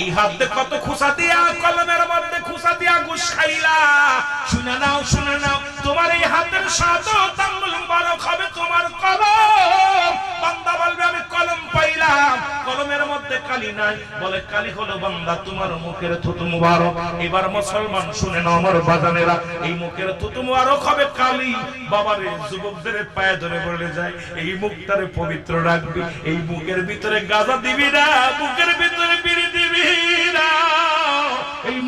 এই হাত কত খুশা দিয়া, কলমের মধ্যে খুশা দিয়া খাইলা। শুনে নাও শুনে নাও, তোমার এই হাতের মুবারক হবে তোমার কলম। বান্দা বলবে, আমি কলম পাইলাম। কলমের মধ্যে কালি নাই। বলে, কালি হলো বান্দা, তোমার মুখের থুতু মুবারক। এবার মুসলমান, শুনে নাও আমার বাজানেরা, এই মুখের থুতু মুবারক হবে কালি। বাবারে, যুবকদের পায়ে ধরে বলে যায়, এই মুখটারে পবিত্র রাখবি, এই মুখের ভিতরে গাজা দিবি না, মুখের ভিতরে বিড়ি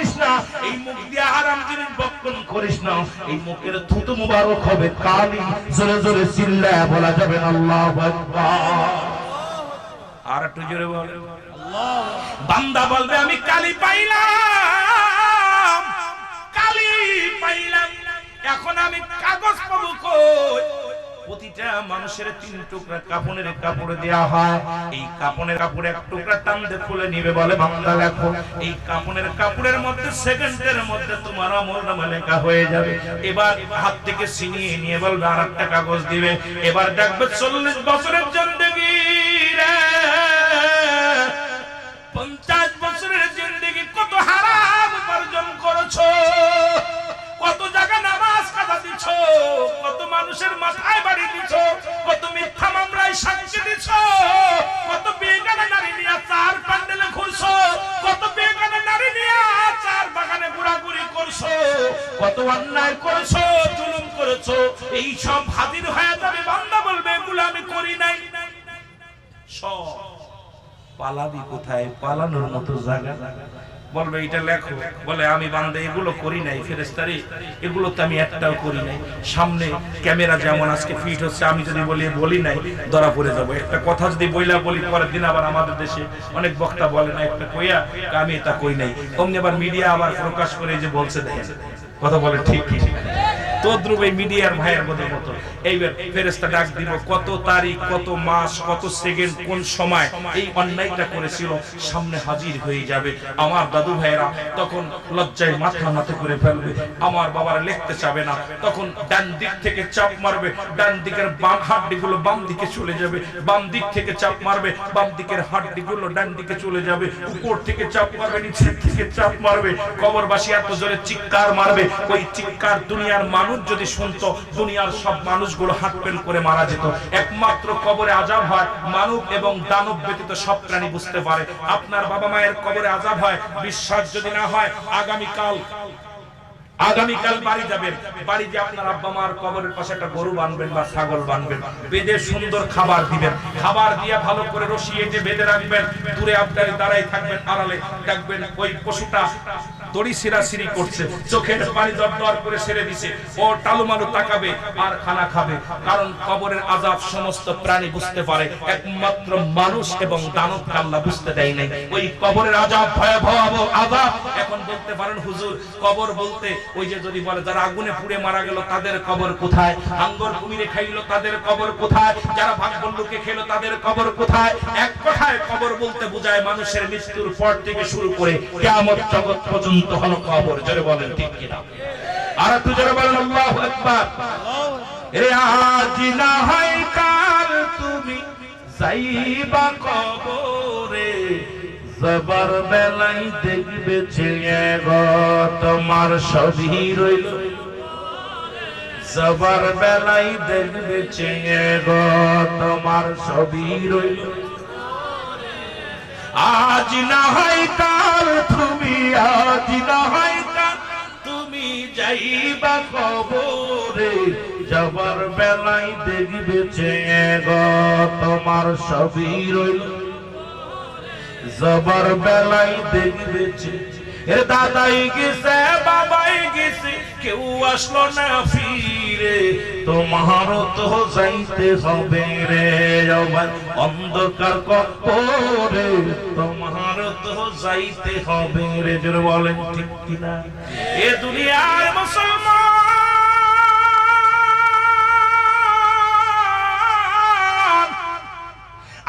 করিস না, এই মুখ দিয়ে হারাম জিনিস ভক্ষণ করিস না, এই মুখের থুতু মুবারক হবে, কালি জোরে জোরে চিল্লায় বলা যাবে আল্লাহু আর একটু জোরে বল। বান্দা বলবে, আমি কালি পাইলাম কালি পাইলাম, এখন আমি কাগজ পাবো কই? প্রতিটা মানুষের তিন টুকরা কাপড়ের কাপড় দেয়া হয়। এই কাপড়ের কাপড়ে এক টুকরা টানতে খুলে নিবে বলে বান্দা লেখো। এই কাপড়ের কাপড়ের মধ্যে সেকেন্ডের মধ্যে তোমার আমল নামা লেখা হয়ে যাবে। এবার হাত থেকে ছিনিয়ে নিয়ে বলবে আর একটা কাগজ দিবে। এবার দেখবে চল্লিশ বছরের জিন্দগি পঞ্চাশ কত মানুষের মাথায় বাড়ি দিছ, কত মিথ্যা মামলায় সাক্ষী দিছ, কত বেগানা নারী নিয়ে চার প্যান্ডেলে ঘুরছো, কত বেগানা নারী নিয়ে চার বাগানে ঘোরাঘুরি করছ, কত অন্যায় করেছ, জুলুম করেছ এই সব হাজির হয়ে যাবে বান্দা বলবে এগুলো আমি করি নাই। সব পালাবি কোথায়? পালানোর মতো জায়গা। বলবে, এটা লেখো। বলে, আমি বান্দে, এগুলো করি নাই ফেরেস্তারি এগুলো তো আমি একটাও করি নাই। সামনে ক্যামেরা যেমন আজকে ফিট হচ্ছে, আমি যদি বলি বলি নাই, ধরা পড়ে যাব। একটা কথা যদি বইলা বলি, পরের দিন আবার আমাদের দেশে অনেক বক্তা বলে না, একটা কইয়া আমি এটা কই নাই। অমনি আবার মিডিয়া আবার প্রকাশ করে যে বলছে, দেখেন। কথা বলে ঠিক ঠিক। তদ্রুপ এই মিডিয়ার ভাইয়ের মতো। এইবার ফেরেস্তা ডাক দিব কত তারিখ, কত মাস, কত সেকেন্ড, কোন সময়? এই অন্যায়টা করেছিল, সামনে হাজির হয়ে যাবে। আমার দাদু ভাইয়েরা তখন লজ্জায় মাথা মাথা করে ফেলবে, আমার বাবারা লিখতে চাবে না। তখন ডান দিক থেকে চাপ মারবে, ডান দিকের বাম হাড্ডিগুলো বাম দিকে চলে যাবে। বাম দিক থেকে চাপ মারবে, বাম দিকের হাড্ডিগুলো ডান দিকে চলে যাবে। উপর থেকে চাপ মারবে, নিচের থেকে চাপ মারবে। কবরবাসী এত জোরে চিৎকার মারবে, ওই চিৎকার দুনিয়ার মানুষ যদি শুনতো, দুনিয়ার সব মানুষগুলো হাত করে মারা যেত। একমাত্র কবরে আজাব হয়, মানব এবং দানব ব্যতীত সব প্রাণী বুঝতে পারে। আপনার বাবা মায়ের কবরে আজাব হয়, বিশ্বাস যদি না হয়, আগামীকাল আগামীকাল বাড়ি যাবেন। বাড়ি যে আপনার আব্বা মার কবরের পাশে একটা গরু বানবেন বা ছাগল বানবেন। বেঁধে সুন্দর খাবার দিবেন। খাবার দিয়ে ভালো করে রসিয়ে যে বেঁধে রাখবেন। দূরে আপনার দাঁড়াই থাকবেন, আড়ালে দেখবেন ওই পশুটা দড়ি সিরাসিরি করছে। চোখের পানি দর দর করে ছেড়ে দিছে। ও টালুমালু তাকাবে, আর খানা খাবে। কারণ কবরের আজাব সমস্ত প্রাণী বুঝতে পারে। একমাত্র মানুষ এবং দানব কাল্লা বুঝতে দেয় নাই। ওই কবরের আজাব ভয়াবহ আজাব এখন বলতে পারেন, হুজুর, কবর বলতে ওই যে যদি বলে, যারা আগুনে পুড়ে মারা গেল, তাদের কবর কোথায়? হাঙ্গর কুমিরে খাইলো, তাদের কবর কোথায়? যারা ভাগবল্লুকে খেলো, তাদের কবর কোথায়? এক কথায় কবর বলতে বোঝায় মানুষের মৃত্যুর পর থেকে শুরু করে কিয়ামত জগৎ পর্যন্ত হলো কবর, জোরে বলেন ঠিক কিনা? আর একটু জোরে বলেন এ না হয় কাল তুমি যাইবা কবরে? বেলাই দেখবে ছেড়ে গো তোমার সবই রইল। জবর বেলাই দেখবে ছেড়ে গো তোমার সবই রইল। আজ না হয় কাল, তুমি আজ না হয় কাল। তুমি যাইবা কবরে, যাবার বেলাই দেখবে গো, তোমার সবই রইল। যাবার বেলাই দেখবে দাদাই গেছে, বাবাই গেছে, কেউ আসলো না ফিরে। তো যাইতে হবে রে অন্ধকার তো যাইতে হবে রে বলেন ঠিক কিনা? এ দুনিয়ার মুসলমান,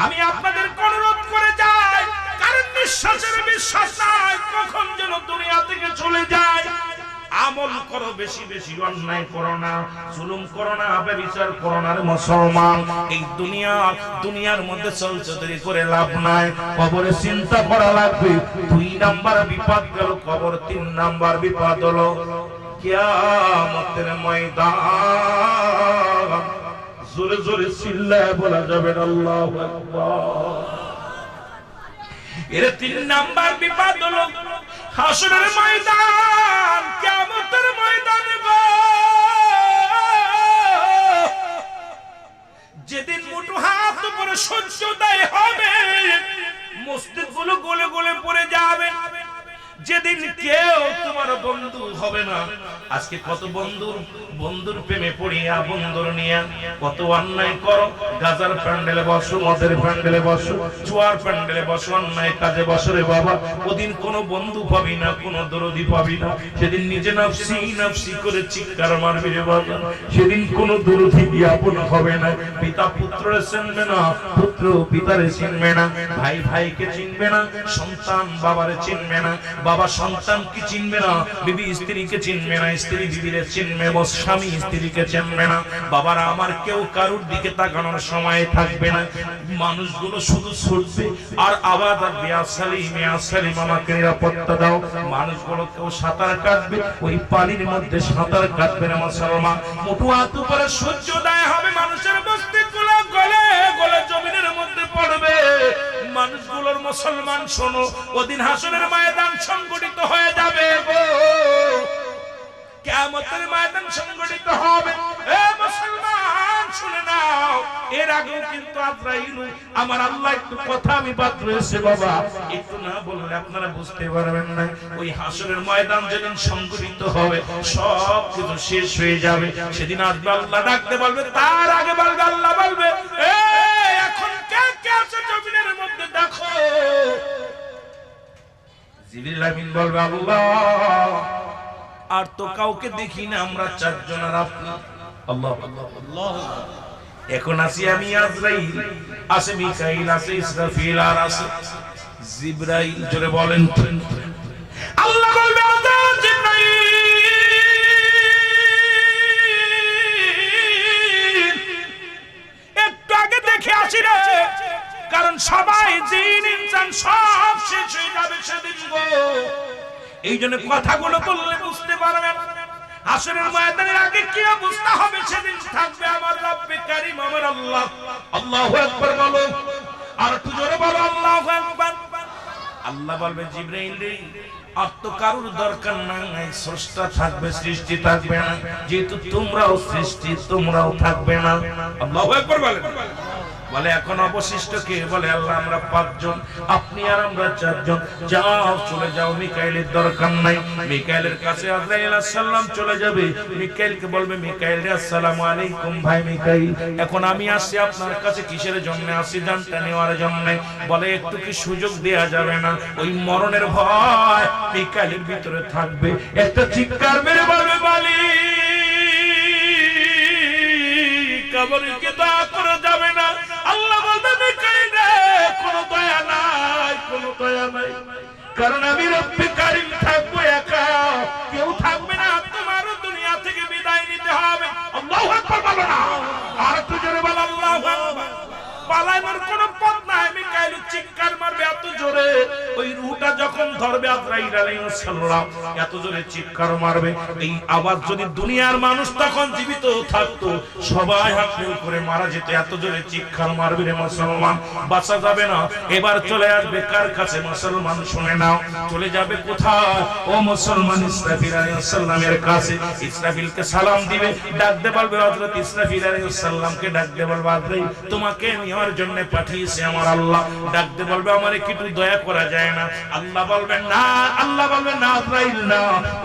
আমি আপনাদের অনুরোধ করে যাই, কারণ নিঃশ্বাসের বিশ্বাস নাই। কখন যেন দুনিয়া থেকে চলে যায়? আমল করো, বেশি বেশি অন্যায় করো না, জুলুম করো না বিচার করো না রে মুসলমান। এই দুনিয়া, দুনিয়ার মধ্যে চলছে, দেরি করে লাভ নাই। কবরে চিন্তা করা লাগবে। দুই নাম্বার বিপদ গেল, কবর তিন নাম্বার বিপদ হলো। কিয়ামতের ময়দান। জোরে জোরে চিল্লায় বলা যাবে আল্লাহু আকবার। এর তিন নাম্বার বিপদ হলো হাসরের ময়দান, কিয়ামতের ময়দান যেদিন মুঠো হাত উপরে সহ্য দেয় হবে মসজিদগুলো গোলে গলে পড়ে যাবে। যেদিন কেউ তোমার বন্ধু হবে না। আজকে কত বন্ধুর বন্ধুর প্রেমে পড়িয়া, বন্ধুর নিয়া কত অন্যায় করো। গাজার প্যান্ডেলে বসো, মদের প্যান্ডেলে বসো চুয়ার প্যান্ডেলে বসো, অন্যায় কাজে বসো রে বাবা। ওদিন কোনো বন্ধু পাবি না, কোনো দরদি পাবি না। সেদিন নিজে নফসি নফসি করে চিৎকার মারবি রে বাবা। সেদিন কোনো দরদি জ্ঞাপন হবে না। পিতা পুত্ররে চিনবে না, পুত্র পিতারে চিনবে না। ভাই ভাইকে চিনবে না, সন্তান বাবারে চিনবে না। বাবা সন্তানকে চিনবে না? বিবি স্ত্রীকে চিনবে না, স্ত্রী বিবিরে চিনবে, বস স্বামী স্ত্রীকে চিনবে না। বাবারা, আমার কেউ কারুর দিকে তাকানোর সময় থাকবে না। মানুষগুলো শুধু ছুটবে। আর আবার থাকবে আসালি মেয়া সালিম, আমাকে নিরাপত্তা দাও। মানুষগুলো কেউ সাঁতার কাটবে, ওই পানির মধ্যে সাঁতার কাটবে না, মুসলমান। মোটু হাত উপরে সহ্য দেয় হবে মুসলমান, শোনো, ওদিন হাসনের ময়দান সংগঠিত হয়ে যাবে কেমতের ময়দান সংগঠিত হবে। সব শেষ হয়ে যাবে। সেদিন আসবে আল্লাহ, ডাকতে বলবে, তার আগে বলবে, আল্লাহ বলবে এখন কে কে আছে জমিনের জিবরিল আমিন বলবে আল্লাহ। আর তো কাউকে দেখি না আমরা চারজন আর আপনি। আল্লাহ। আল্লাহ এখন আছি আমি আজরাইল। আছে মিকাইল আছে ইসরাফিল আর আছে জিব্রাইল। জোরে বলেন। কারণ সবাই জিন ইনসান সব শেষ হয়ে যাবে সেদিন গো। এই জন্য কথাগুলো বললে বুঝতে পারবেন। আসরের ময়দানের আগে কি অবস্থা হবে সেদিন থাকবে আমার রব্বে কারিম, আমার আল্লাহ। আল্লাহু আকবার বলো। আর একটু জোরে বলো, আল্লাহু আকবার। আল্লাহ বলবে, জিব্রাইল রে, আর তো কারুর দরকার নাই, স্রষ্টা থাকবে, সৃষ্টি থাকবে না। যেহেতু তোমরাও সৃষ্টি, তোমরাও থাকবে না। আল্লাহু আকবার বলেন। বলে, এখন অবশিষ্ট কে? বলে, আল্লাহ, আমরা পাঁচজন। আপনি আর আমরা চারজন। যাও, চলে যাও, মিকাইলের দরকার নাই। মিকাইলের কাছে আজরাইল সালাম চলে যাবে। মিকাইলকে বলবে, মিকাইল আসসালামু আলাইকুম ভাই মিকাইল। এখন আমি আসছি আপনার কাছে, কিসের জন্য আসি জানটা নেওয়ার জন্য? বলে, একটু কি সুযোগ দেয়া যাবে না? ওই মরণের ভয় মিকাইলের ভিতরে থাকবে। একটা চিৎকার মেরে বলবে বালি কবরকে দয়া করা কারণ আমি রব্বি কারিম থাকব একা। কেউ থাকবে না তোমারও দুনিয়া থেকে বিদায় নিতে হবে। আল্লাহু আকবার বলো না। আর একটু জোরে বলো, আল্লাহু আকবার। পালানোর কোনো পথ নাই কাইলে চিৎকার মারবে এত জোরে। ওই রুহটা যখন ধরবে এত জোরে চিৎকার মারবে। এই যদি দুনিয়ার মানুষ তখন জীবিত থাকতো, সবাই হাত করে মারা যেত এত জোরে চিৎকার মারবে রে মুসলমান, বাঁচা যাবে না। এবার চলে আসবে কার কাছে, মুসলমান শুনে নাও। চলে যাবে কোথায়? ও মুসলমান, ইসরাফিল কাছে। ইসরাফিলকে সালাম দিবে, ডাকতে ইসরাফিল ডাকতে তোমাকে নেওয়ার জন্য পাঠিয়েছে আমার আল্লাহ। ডাকতে বলবে, আমার একটু দয়া করা যায়? না। আল্লাহ বলবেন, না, আল্লাহ বলবেন, না, আজরাইল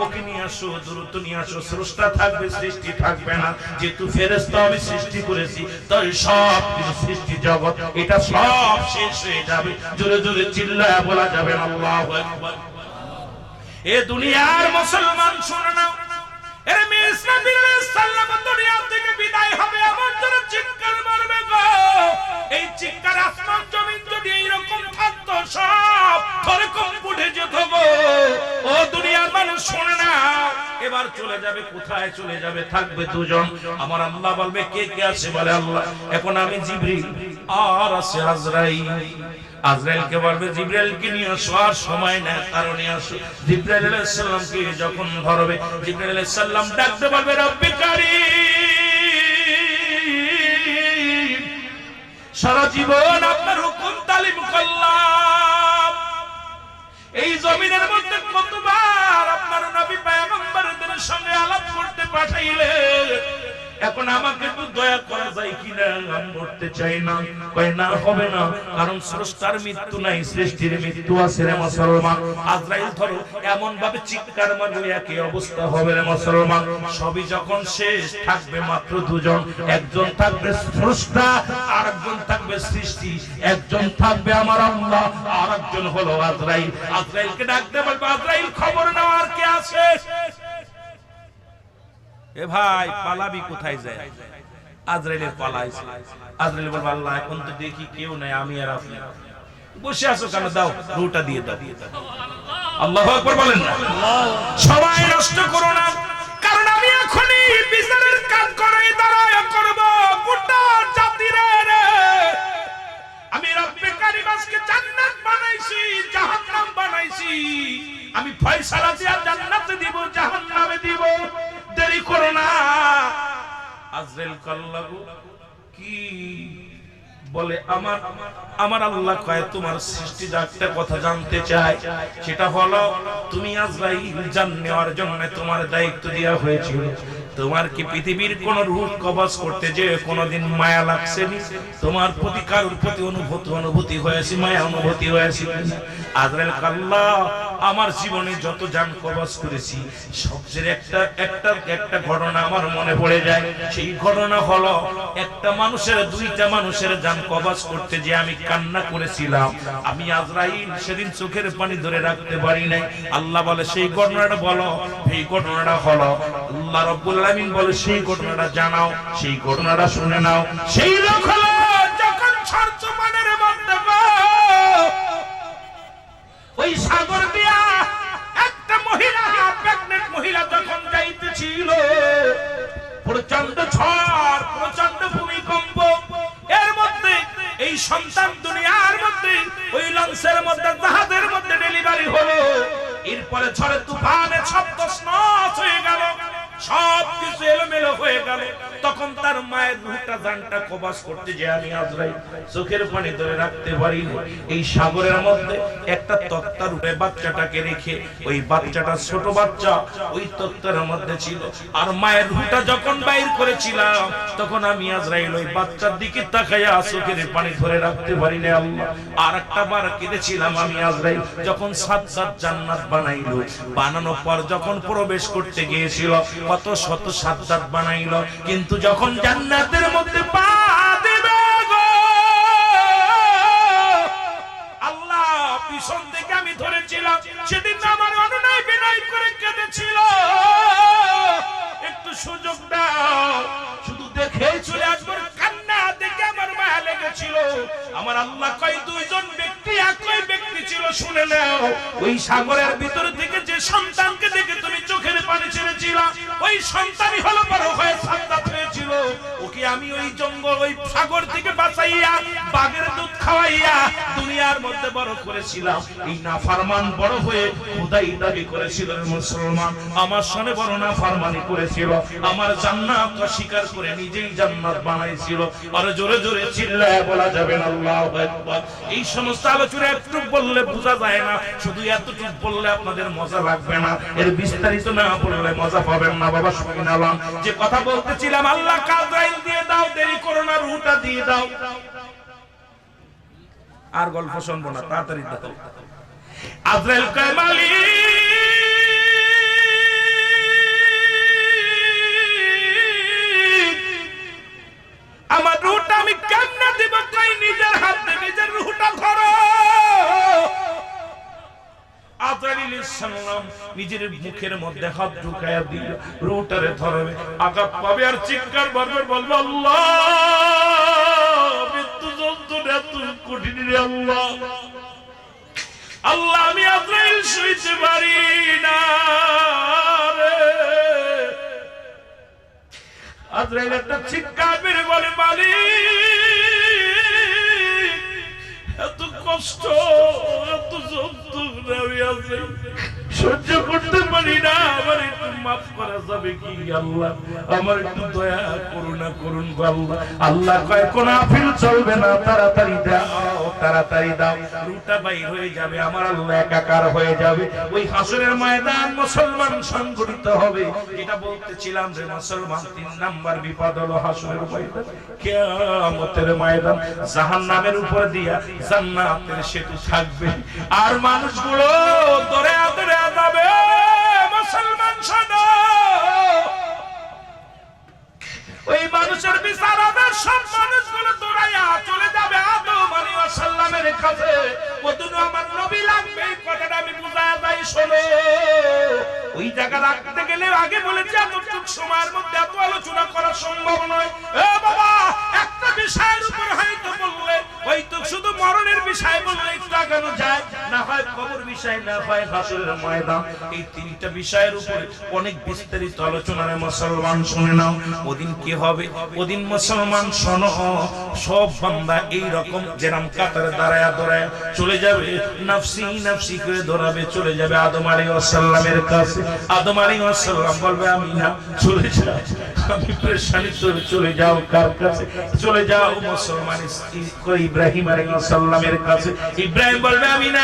ওকে নিয়ে আসো দ্রুত নিয়ে আসো, স্রষ্টা থাকবে, সৃষ্টি থাকবে না। যেহেতু ফেরেশতা আমি সৃষ্টি করেছি, তাই সব সৃষ্টি জগৎ, এটা সব শেষ হয়ে যাবে। জোরে জোরে চিল্লায় বলা যাবে আল্লাহু এ দুনিয়ার মুসলমান, শুনে নাও এর মেয়ে থেকে বিদায় হবে, এমন জোরে চিৎকার মারবে এই আসমান, জমিন যদি এইরকম থাকতো সব থরকম উঠে যেত ও দুনিয়ার মানুষ, শুনে না। এবার চলে যাবে, কোথায় চলে যাবে, থাকবে দুজন। আমার আল্লাহ বলবে, কে কে আছে? বলে আল্লাহ। এখন আমি জিবরিল। আর আছে আজরাইল। আজরাইলকে বলবে জিব্রাইলকে নিয়ে আসো, আর সময় নেই কারণে আসো। জিব্রাইল যখন ধরবে জিব্রাইল আলাইহিস সালাম ডাকতে বলবে, রব্বি কারীম! সারা জীবন আপনার হুকুম তালিম করলাম এই জমিনের মধ্যে কতবার আপনার নবী পায়গম্বরদের সঙ্গে আলাপ করতে পাঠাইলে এখন আমাকে দয়া করা যায় কিনা? আমি মরতে চাই না। কয়, না, হবে না। কারণ স্রষ্টার মৃত্যু নাই, সৃষ্টির মৃত্যু আছে রে মুসলমান। আজরাইল ধরো এমন ভাবে চিৎকার একই অবস্থা হবে রে মুসলমান। সবই যখন শেষ, থাকবে মাত্র দুজন। একজন থাকবে স্রষ্টা আর একজন থাকবে সৃষ্টি। একজন থাকবে আমার আল্লাহ আর একজন হলো আজরাইল। আজরাইলকে ডাকতে বলবে, আজরাইল, খবর নেওয়ার কে আছে? এ ভাই, পালাবি কোথায় যায়? আজরাইলের পালাই আজরাইল বলবে, আল্লাহ, এখন তো দেখি কেউ নাই, আমি আর আপনি। বসে আছো কেন? দাও, রুটা দিয়ে দাও। আল্লাহ আকবার বলেন না। সবাই নষ্ট করো না, কারণ আমি এখনই বিচারের কাজ করাই, দাঁড়ায় করব গোটা জাতিরে আমি রব্বে কারিমাসকে জান্নাত বানাইছি, জাহান্নাম বানাইছি। আমি ফয়সালা দিয়া জান্নাতে দিব, জাহান্নামে দিব। দেরি করো না। আজরেল কি বলে, আমার আমার আল্লাহ কয়, তোমার সৃষ্টি একটা কথা জানতে চাই সেটা হলো, তুমি আজরাইল জান নেওয়ার জন্য তোমার দায়িত্ব দেওয়া হয়েছিল। তোমার কি পৃথিবীর কোন রূপ কবজ করতে যে কোনোদিন মায়া লাগছে তোমার প্রতি কারোর প্রতি অনুভূতি অনুভূতি হয়েছে, মায়া অনুভূতি হয়েছে আজরাইল কাল্লাহ আমার জীবনে যত যান কবজ করেছি, সবচেয়ে একটা একটা একটা ঘটনা আমার মনে পড়ে যায়। সেই ঘটনা হলো, একটা মানুষের, দুইটা মানুষের যান কবজ করতে যে আমি কান্না করেছিলাম, আমি আজরাইল সেদিন চোখের পানি ধরে রাখতে পারি নাই। আল্লাহ বলে, সেই ঘটনাটা বলো। এই ঘটনাটা হলো আল্লাহ রব্বুল আলামিন বলে, সেই ঘটনাটা জানাও, সেই ঘটনাটা শুনে নাও। সেই লোক যখন ছরচমানের মধ্যে ওই সাগর দিয়া একটা মহিলা প্রেগনেন্ট মহিলা যখন যাইতেছিল প্রচণ্ড ঝড় প্রচণ্ড ভূমিকম্প, এর মধ্যে এই সন্তান দুনিয়ার মধ্যে, ওই লঞ্চের মধ্যে, জাহাজের মধ্যে ডেলিভারি হলো। এরপরে ঝড়ে তুফানে শব্দ স্নস গেল তখন তার মায়ের রুহটা, জানটা কবাস করতে যে আমি আজরাই চোখের পানি ধরে রাখতে পারি এই সাগরের মধ্যে একটা তক্তার উপরে বাচ্চাটাকে রেখে ওই বাচ্চাটা ছোট বাচ্চা, ওই তক্তার মধ্যে ছিল। আর মায়ের রুহটা যখন বাইর করেছিলাম, তখন আমি আজরাইল ওই বাচ্চার দিকে তাকাইয়া চোখের পানি ধরে রাখতে পারি না আল্লাহ। আর একটা বার কেঁদেছিলাম আমি আজরাইল, যখন সাত সাত জান্নাত বানাইলো। বানানোর পর যখন প্রবেশ করতে গিয়েছিল, কত শত সাত বানাইলো, কিন্তু যখন জান্নাতের মধ্যে আল্লাহ পিছন থেকে আমি ধরেছিলাম, সেদিন আমার অনুনয় বিনয় করে কেঁদেছিল। একটু সুযোগ দাও, শুধু দেখে চলে আসব কান্না দেখে আমার মায়া লেগেছিল। আমার আল্লাহ কয়, দুইজন ব্যক্তি একই ব্যক্তি ছিল, শুনে নাও। ওই সাগরের ভিতর থেকে যে সন্তানকে দেখে তুমি পানি ছেড়েছিল, ওই সন্তানই হলো বড় হয়ে সান্দাত হয়েছিল। ওকে আমি ওই জঙ্গল, ওই সাগর থেকে বাঁচাইয়া, বাঘের দুধ খাওয়াইয়া দুনিয়ার মধ্যে বড় করেছিলাম। এই নাফারমান বড় হয়ে খোদাই দাবি করেছিল মুসলমান, আমার সনে বড় নাফারমানি করেছিল, আমার জান্নাত অস্বীকার করে নিজেই জান্নাত বানাইছিল। আর জোরে জোরে চিল্লায় বলা যাবে না, আল্লাহু এই সমস্ত আলোচনা একটু বললে বোঝা যায় না, শুধু এতটুকু বললে আপনাদের মজা লাগবে না। এর বিস্তারিত না বললে মজা পাবেন না, বাবা শুনালাম যে কথা বলতেছিলাম, আল্লাহ কাজরাইল দিয়ে দাও, দেরি করো না, রুটা দিয়ে দাও। আর গল্প শুনব না, তাড়াতাড়ি আজরাইল কয় আমার রুহটা আমি কেমনে দিব? কই নিজের হাতে নিজের রুহটা ধরো। নিজের মুখের মধ্যে হাত ঢুকায়া দিল রুহটারে ধরবে, আঘাত পাবে আর চিৎকার করবে বলবে মৃত্যু যন্ত্রণা এত কঠিন আল্লাহ। আমি আজরাইল সইতে পারি না একটা চিৎকার মেরে বলে, মালিক, এত কষ্ট, এত যন্ত্রণা আমি আজরাইল সহ্য করতে পারি না। আমার একটু মাফ করা যাবে কি আল্লাহ? আমার একটু দয়া করুণা করুন আল্লাহ। আল্লাহ কয়, কোন আফিল চলবে না। তাড়াতাড়ি দাও তাড়াতাড়ি দাও। রুটা বাইর হয়ে যাবে। আমার আল্লাহ একাকার হয়ে যাবে। ওই হাসরের ময়দান মুসলমান সংগঠিত হবে। এটা বলতেছিলাম যে মুসলমান তিন নাম্বার বিপদ হলো হাসরের ময়দান। ময়দান। উপর দিয়া জান্নাতের সেতু থাকবে। আর মানুষগুলো দরে আদরে যাবে মুসলমান ওই মানুষের বিচার হবে সব মানুষগুলো দৌড়াইয়া চলে যাবে আদম আলাইহিস সালামের কাছে। ওদিন আমার নবী লাগবে কথাটা আমি বুঝায় যাই, শোনো। ওই জায়গা রাখতে গেলে আগে বলেছি, এতটুক সময়ের মধ্যে এত আলোচনা করা সম্ভব নয়। এ বাবা, একটা বিষয়ের উপর হয়তো বললে, হয়তো শুধু মরণের বিষয় বললে একটু আগানো যায়। না হয় কবর বিষয়, না হয় হাসরের ময়দান। এই তিনটা বিষয়ের উপরে অনেক বিস্তারিত আলোচনার মুসলমান শুনে নাও। ওদিন কি হবে? ওদিন মুসলমান শোনো, সব বান্দা এই রকম যেরাম কাতারে দাঁড়ায় দাঁড়ায়, চলে যাবে, নাফসি নাফসি করে ধরাবে চলে যাবে আদম আলাইহিস সালামের কাছে। আদম আলাইহিস সালাম বলবে আমি না চলে যাও আমি পরেশানি তোর চলে যাও কার কাছে? চলে যাও মুসলমান ইব্রাহিম আলাইহিস সালামের কাছে। ইব্রাহিম বলবে আমি না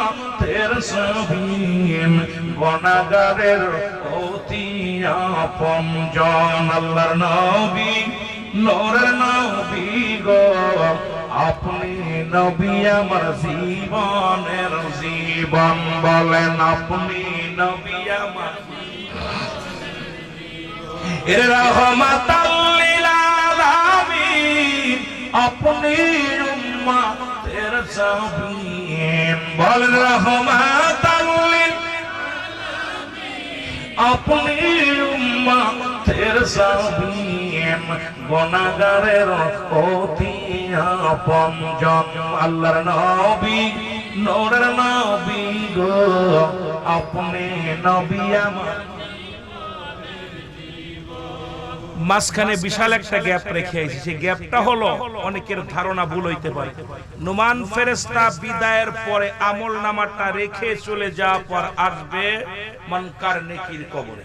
উম্মতের সবিন গুনাহগারের অতি আপন জন। আল্লাহর নবী, নূরের নবী গো। আপনি নবী আমার জীবনের জীবন বলেন, আপনি নবী আমার এর রহমাতাল্লিল আলামিন আপনি উম্মতের বলেন রহমাতাল্লিল। আপনি অতি আপন আল্লাহর নবী নূরের নবী গো। আপনি নবী আমার মাঝখানে বিশাল একটা গ্যাপ রেখে আইছি। সেই গ্যাপটা হলো, অনেকের ধারণা ভুল হইতে পারে। নুমান ফেরেস্তা বিদায়ের পরে আমল নামাটা রেখে চলে যাওয়ার পর আসবে মনকার নেকির কবরে।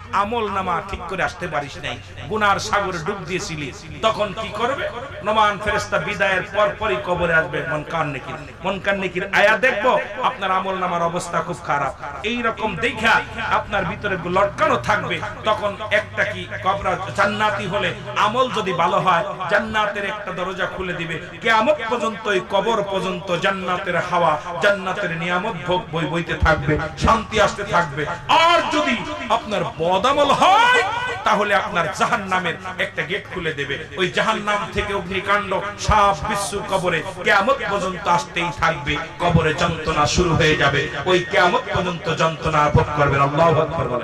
আমল নামা ঠিক করে আসতে পারিস নাই। গুনার সাগরে ডুব দিয়েছিলি। তখন কি করবে? নমান ফেরেস্তা বিদায়ের পর পরই কবরে আসবে। মন কান নেকির। মন কান নেকির আয়া দেখব, আপনার আমল নামার অবস্থা খুব খারাপ। এই রকম দেখা আপনার ভিতরে লটকানো থাকবে। তখন একটা কি কবরা জান্নাতি হলে আমল যদি ভালো হয়, জান্নাতের একটা দরজা খুলে দিবে। কিয়ামত পর্যন্ত এই কবর পর্যন্ত জান্নাতের হাওয়া, জান্নাতের নিয়ামত ভোগ বই বইতে থাকবে, শান্তি আসতে থাকবে। আর যদি আপনার বদামল হয়, তাহলে আপনার জাহান নামের একটা গেট খুলে দেবে। ওই জাহান নাম থেকে অগ্নিকাণ্ড সাপ বিশ্ব কবরে কেমন পর্যন্ত আসতেই থাকবে। কবরে যন্ত্রণা শুরু হয়ে যাবে। ওই কেমন পর্যন্ত যন্ত্রণা ভোগ করবেন। আল্লাহ ভোগ করবেন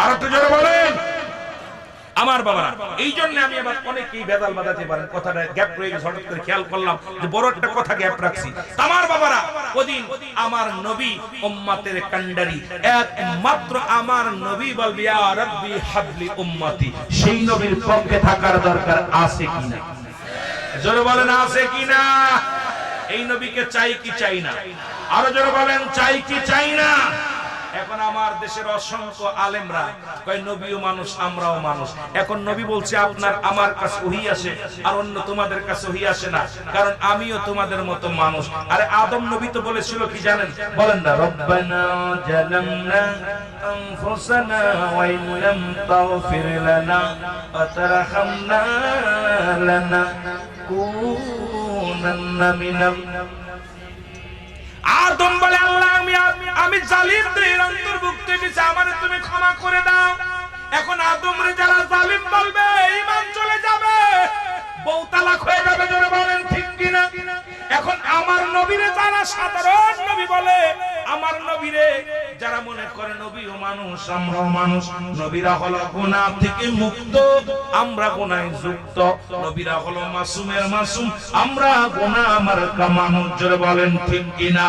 আর একটু জোরে বলেন। আমার বাবারা এই জন্য আমি আবার অনেকেই বেদাল বাজাতে পারেন। কথাটা গ্যাপ রয়ে গেছে, হঠাৎ করে খেয়াল করলাম যে বড় একটা কথা গ্যাপ রাখছি। আমার বাবারা, ওদিন আমার নবী উম্মাতের কান্ডারি একমাত্র আমার নবী বলবি, ইয়া রাব্বি হাবলি উম্মতি সেই নবীর পক্ষে থাকার দরকার আছে কিনা জোরে বলেন, আছে কিনা এই নবীকে চাই কি চাই না? আরও জোরে বলেন, চাই কি চাই না? এখন আমার দেশের অসংখ্য আলেমরা কয়, নবীও মানুষ, আমরাও মানুষ। এখন নবী বলছে, আপনার, আমার কাছে ওহি আসে, আর অন্য তোমাদের কাছে ওহি আসে না, কারণ আমিও তোমাদের মতো মানুষ। আরে আদম নবী তো বলেছিল, কি জানেন? বলেন না, রব্বানা জালামনা আনফুসানা ওয়া ইন লাম তাগফির লানা ওয়া তারহামনা লানাকুনান্না মিনাল আদম বলে, আল্লাহ, আমি আমি জালিমদের অন্তর্ভুক্ত হয়েছি আমার তুমি ক্ষমা করে দাও। এখন আদম রে যারা জালিম বলবে, ঈমান চলে যাবে। বউ তালাক হয়ে যাবে জোরে বলেন, ঠিক কিনা? এখন আমার নবীরে যারা সাধারণ নবী বলে, আমার নবীরে যারা মনে করে নবীও মানুষ, আমরাও মানুষ, নবীরা হলো গুনাহ থেকে মুক্ত, আমরা গুনায় যুক্ত। নবীরা হলো মাসুমের মাসুম, আমরা গুনাহ আমার কামানুর জোরে বলেন ঠিক কিনা?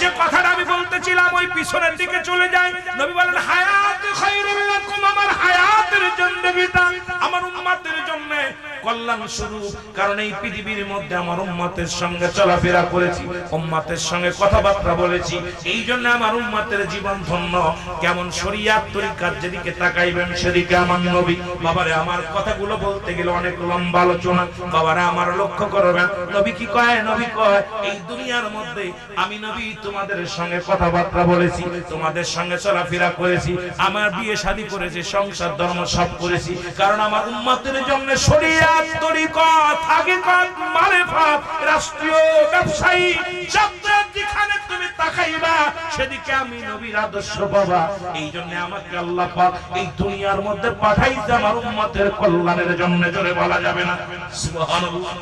যে কথাটা আমি বলতেছিলাম, ওই পিছনের দিকে চলে যায়। নবী বলেন, হায়াত খায়রুল লাকুম, আমার হায়াতের জিন্দেগিটা আমার উম্মতের জন্য কল্যাণ স্বরূপ। কারণ এই পৃথিবীর মধ্যে আমার উম্মতের সঙ্গে চলাফেরা করেছি, উম্মতের সঙ্গে কথাবার্তা বলেছি। এই জন্য আমার উম্মতের জীবন ধন্য। কেমন শরিয়াত তরিকার যেদিকে তাকাইবেন সেদিকে আমার নবী। বাবারে, আমার কথাগুলো বলতে গেলে অনেক লম্বা আলোচনা। বাবারে, আমার লক্ষ্য করবেন। নবী কি কয়? নবী কয়, এই দুনিয়ার মধ্যে আমি নবী তোমাদের সঙ্গে কথাবার্তা বলেছি, তোমাদের সঙ্গে চলাফেরা করেছি, আমার বিয়ে শাদী করেছি, সংসার ধর্ম সব করেছি। কারণ আমার উম্মতের জন্য শরিয়াত তরিকত হাকিকত মারিফত রাষ্ট্রীয় ব্যবসায়ী যাত্রা যেখানে তুমি তাকাইবা, সেদিকে আমি নবীর আদর্শ বাবা। এই জন্য আমাকে আল্লাহ পাক এই দুনিয়ার মধ্যে পাঠাইছে আমার উম্মতের কল্যাণের জন্য, জোরে বলা যাবে না? সুবহানাল্লাহ।